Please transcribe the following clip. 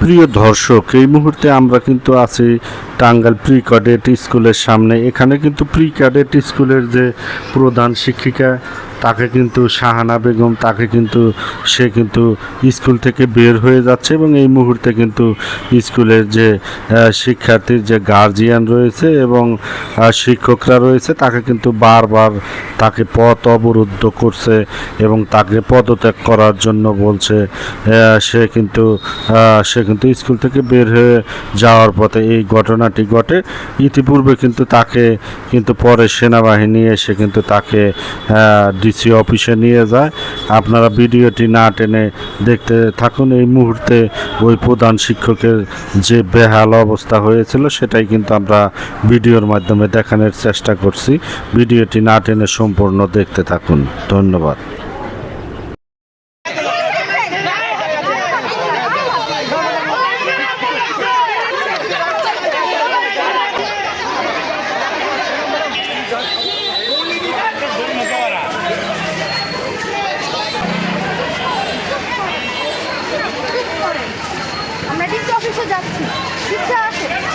প্রিয় দর্শক, এই মুহূর্তে আমরা কিন্তু আছি টাঙ্গাল প্রি ক্যাডেট স্কুলের সামনে। এখানে কিন্তু প্রি ক্যাডেট স্কুলের যে প্রধান শিক্ষিকা, তাকে কিন্তু শাহানা বেগম, তাকে কিন্তু সে কিন্তু স্কুল থেকে বের হয়ে যাচ্ছে এবং এই মুহূর্তে কিন্তু স্কুলের যে শিক্ষার্থীর যে গার্জিয়ান রয়েছে এবং শিক্ষকরা রয়েছে, তাকে কিন্তু বারবার তাকে পথ অবরুদ্ধ করছে এবং তাকে পদত্যাগ করার জন্য বলছে সে কিন্তু সে কিন্তু স্কুল থেকে বের হয়ে যাওয়ার পথে এই ঘটনাটি ঘটে। ইতিপূর্বে কিন্তু তাকে কিন্তু পরে সেনাবাহিনী এসে কিন্তু তাকে ডিসি অফিসে নিয়ে যায়। আপনারা ভিডিওটি না টেনে দেখতে থাকুন। এই মুহূর্তে ওই প্রধান শিক্ষকের যে বেহাল অবস্থা হয়েছিল, সেটাই কিন্তু আমরা ভিডিওর মাধ্যমে দেখানোর চেষ্টা করছি। ভিডিওটি না টেনে সম্পূর্ণ দেখতে থাকুন। ধন্যবাদ। অফিসে যাচ্ছি। ইচ্ছা আছে।